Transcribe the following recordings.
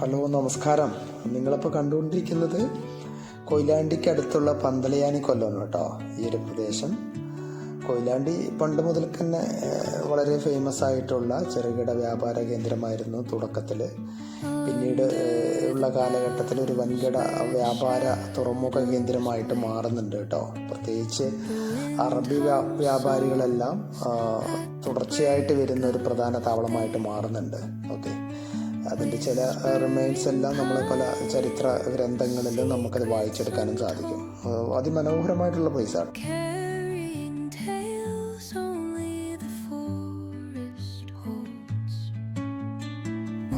Hello നമസ്കാരം. നിങ്ങളിപ്പോൾ കണ്ടുകൊണ്ടിരിക്കുന്നത് കൊയിലാണ്ടിക്ക് അടുത്തുള്ള പന്തലയാനി കൊല്ലമാണ് കേട്ടോ ഈ ഒരു പ്രദേശം. കൊയിലാണ്ടി പണ്ട് മുതൽ തന്നെ വളരെ ഫേമസ് ആയിട്ടുള്ള ചെറുകിട വ്യാപാര കേന്ദ്രമായിരുന്നു തുടക്കത്തിൽ പിന്നീട് ഉള്ള കാലഘട്ടത്തിൽ ഒരു വൻകിട വ്യാപാര തുറമുഖ കേന്ദ്രമായിട്ട് മാറുന്നുണ്ട് കേട്ടോ. പ്രത്യേകിച്ച് അറബി വ്യാ- വ്യാപാരികളെല്ലാം തുടർച്ചയായിട്ട് വരുന്ന ഒരു പ്രധാന താവളമായിട്ട് മാറുന്നുണ്ട്. ഓക്കെ. അതിന്റെ ചില റിമൈൻസ് എല്ലാം നമ്മൾ പല ചരിത്ര ഗ്രന്ഥങ്ങളിലും നമുക്കത് വായിച്ചെടുക്കാനും സാധിക്കും. അതിമനോഹരമായിട്ടുള്ള holds.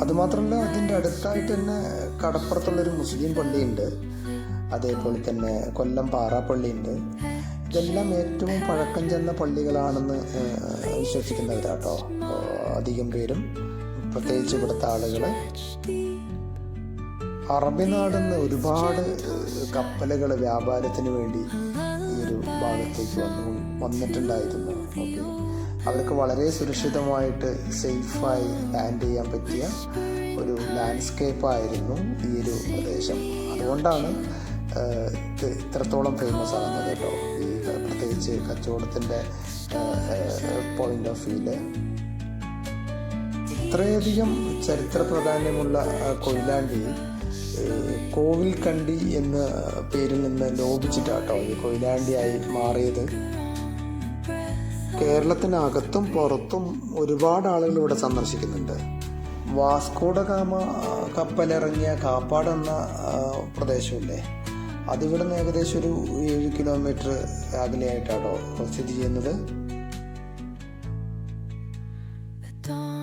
അതുമാത്രമല്ല അതിന്റെ അടുത്തായിട്ട് തന്നെ കടപ്പുറത്തുള്ളൊരു മുസ്ലിം പള്ളിയുണ്ട്. അതേപോലെ തന്നെ കൊല്ലം പാറാപ്പള്ളിയുണ്ട് ഇതെല്ലാം ഏറ്റവും പഴക്കം ചെന്ന പള്ളികളാണെന്ന് വിശ്വസിക്കുന്നവരാട്ടോ. അധികം പേരും. പ്രത്യേകിച്ച് ഇവിടുത്തെ ആളുകൾ അറബി നാടിന്ന് ഒരുപാട് കപ്പലുകൾ വ്യാപാരത്തിന് വേണ്ടി ഈ ഒരു ഭാഗത്തേക്ക് വന്നു വന്നിട്ടുണ്ടായിരുന്നു. ഓക്കെ. അവർക്ക് വളരെ സുരക്ഷിതമായിട്ട് സേഫായി ലാൻഡ് ചെയ്യാൻ പറ്റിയ ഒരു ലാൻഡ്സ്കേപ്പ് ആയിരുന്നു ഈ ഒരു പ്രദേശം. അതുകൊണ്ടാണ് ഇത്രത്തോളം ഫേമസ് ആകുന്നത് കേട്ടോ. ഈ പ്രത്യേകിച്ച് കച്ചവടത്തിന്റെ പോയിന്റ് ഓഫ് വ്യൂൽ ഇത്രയധികം ചരിത്ര പ്രാധാന്യമുള്ള കൊയിലാണ്ടി ഏഹ്, കോവിൽ കണ്ടി എന്ന പേരിൽ നിന്ന് ലോപിച്ചിട്ടാട്ടോ ഈ കൊയിലാണ്ടിയായി മാറിയത്. കേരളത്തിനകത്തും പുറത്തും ഒരുപാട് ആളുകൾ ഇവിടെ സന്ദർശിക്കുന്നുണ്ട്. വാസ്കോഡ ഗാമ കപ്പലിറങ്ങിയ കാപ്പാട് എന്ന പ്രദേശമില്ലേ? അതിവിടെ നിന്ന് ഏകദേശം ഒരു ഏഴ് കിലോമീറ്റർ അകലെയായിട്ടാണോ സ്ഥിതി ചെയ്യുന്നത്.